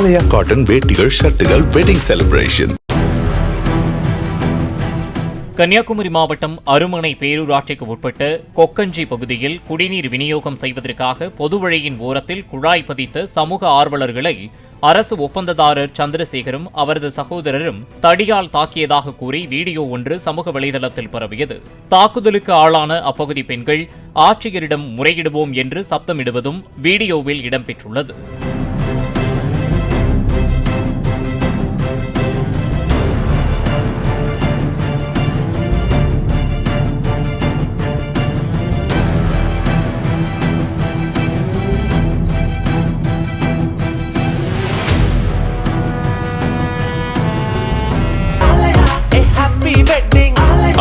ஆலயா cotton வேட்டிகள் ஷர்ட்டுகள் wedding celebration Kanyakumari மாவட்டம் அருமனை பேரூராட்சிக்கு உட்பட்ட கொக்கஞ்சி பகுதியில் குடிநீர் விநியோகம் செய்வதற்காக பொதுவழியின் ஓரத்தில் குழாய் பதித்த சமூக ஆர்வலர்களை அரசு ஒப்பந்ததாரர் சந்திரசேகரும் அவரது சகோதரரும் தடியால் தாக்கியதாக கூறி வீடியோ ஒன்று சமூக வலைதளத்தில் பரவியது. தாக்குதலுக்கு ஆளான அப்பகுதி பெண்கள் ஆட்சியரிடம் முறையிடுவோம் என்று சப்தமிடுவதும் வீடியோவில் இடம்பெற்றுள்ளது.